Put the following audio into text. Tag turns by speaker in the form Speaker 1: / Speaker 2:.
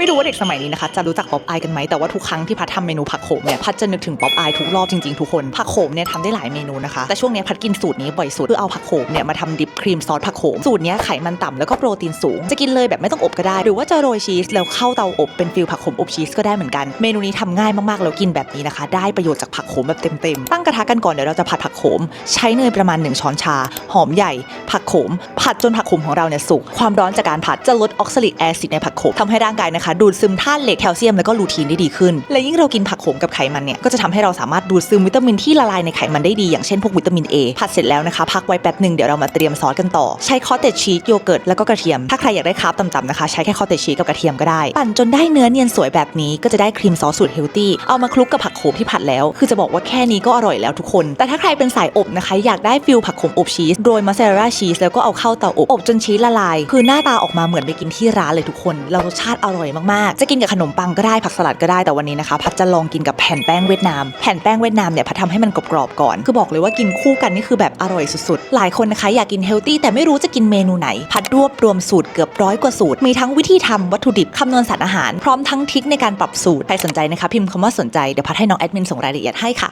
Speaker 1: ไม่รู้ว่าเด็กสมัยนี้นะคะจะรู้จักป๊อปอายกันไหมแต่ว่าทุกครั้งที่พัดทำเมนูผักโขมเนี่ยพัดจะนึกถึงป๊อปอายทุกรอบจริงๆทุกคนผักโขมเนี่ยทำได้หลายเมนูนะคะแต่ช่วงนี้พัดกินสูตรนี้บ่อยสุดคือเอาผักโขมเนี่ยมาทำดิปครีมซอสผักโขมสูตรนี้ไขมันต่ำแล้วก็โปรตีนสูง จะกินเลยแบบไม่ต้องอบก็ได้ หรือว่าจะโรยชีสแล้วเข้าเตาอบเป็นฟิลผักโขมอบชีสก็ได้เหมือนกันเมนูนี้ทำง่ายมากๆแล้วกินแบบนี้นะคะ ได้ประโยชน์จากผักโขมแบบเต็มๆตั้งกระทะกันก่อนเดี๋ยวเราจะผัดผักโขม ใช้เนยประมาณ 1 ช้อนชา หอมใหญ่ ผักโขม ผัดจนผักโขมของเราเนี่ยสุกความร้อนจากการผัดจะลดออกซาลิกแอซิดในผักโขมทำให้ร่างกายนะคะดูดซึมธาตุเหล็กแคลเซียมแล้วก็ลูทีนได้ดีขึ้น และยิ่งเรากินผักโขมกับไขมันเนี่ยก็จะทำให้เราสามารถดูดซึมวิตามินที่ละลายในไขมันได้ดีอย่างเช่นพวกวิตามิน A ผัดเสร็จแล้วนะคะพักไว้แป๊บหนึ่งเดี๋ยวเรามาเตรียมซอสกันต่อ ใช้คอตเตจชีสโยเกิร์ตแล้วก็กระเทียม ถ้าใครอยากได้คาร์บต่ำๆนะคะ ใช้แค่คอตเตจชีสกับกระเทียมก็ได้ ปั่นจนได้เนื้อเนียนสวยแบบนี้ก็จะได้ครีมซอสสูตรเฮลตี้เอามาคลุกกับผักโขมที่ผัดแล้ว คือจะบอกว่าแค่นี้ก็อร่อยแล้วทุกคน แต่ถ้าใครเป็นสายอบนะคะ อยากได้ฟิลผักโขมอบชีสโรยมอสซาเรลล่าชีสแล้วก็เอาเข้าเตาอบอบจนชีสละลาย คือหน้าตาออกมาเหมือนไปกินที่ร้านเลยทุกคนแล้วรสชาติอร่อยมากๆ จะกินกับขนมปังก็ได้ผักสลัดก็ได้แต่วันนี้นะคะ พัดจะลองกินกับแผ่นแป้งเวียดนาม แผ่นแป้งเวียดนามเนี่ยพัดทำให้มันกรอบๆก่อน คือบอกเลยว่ากินคู่กันนี่คือแบบอร่อยสุดๆ หลายคนนะคะอยากกินเฮลตี้แต่ไม่รู้จะกินเมนูไหน พัดรวบรวมสูตรเกือบร้อยกว่าสูตร มีทั้งวิธีทำวัตถุดิบคำนวณสารอาหาร พร้อมทั้งทิคในการปรับสูตร ใครสนใจนะคะพิมพ์คำว่าสนใจ เดี๋ยวพัดให้น้องแอดมินส่งรายละเอียดให้ค่ะ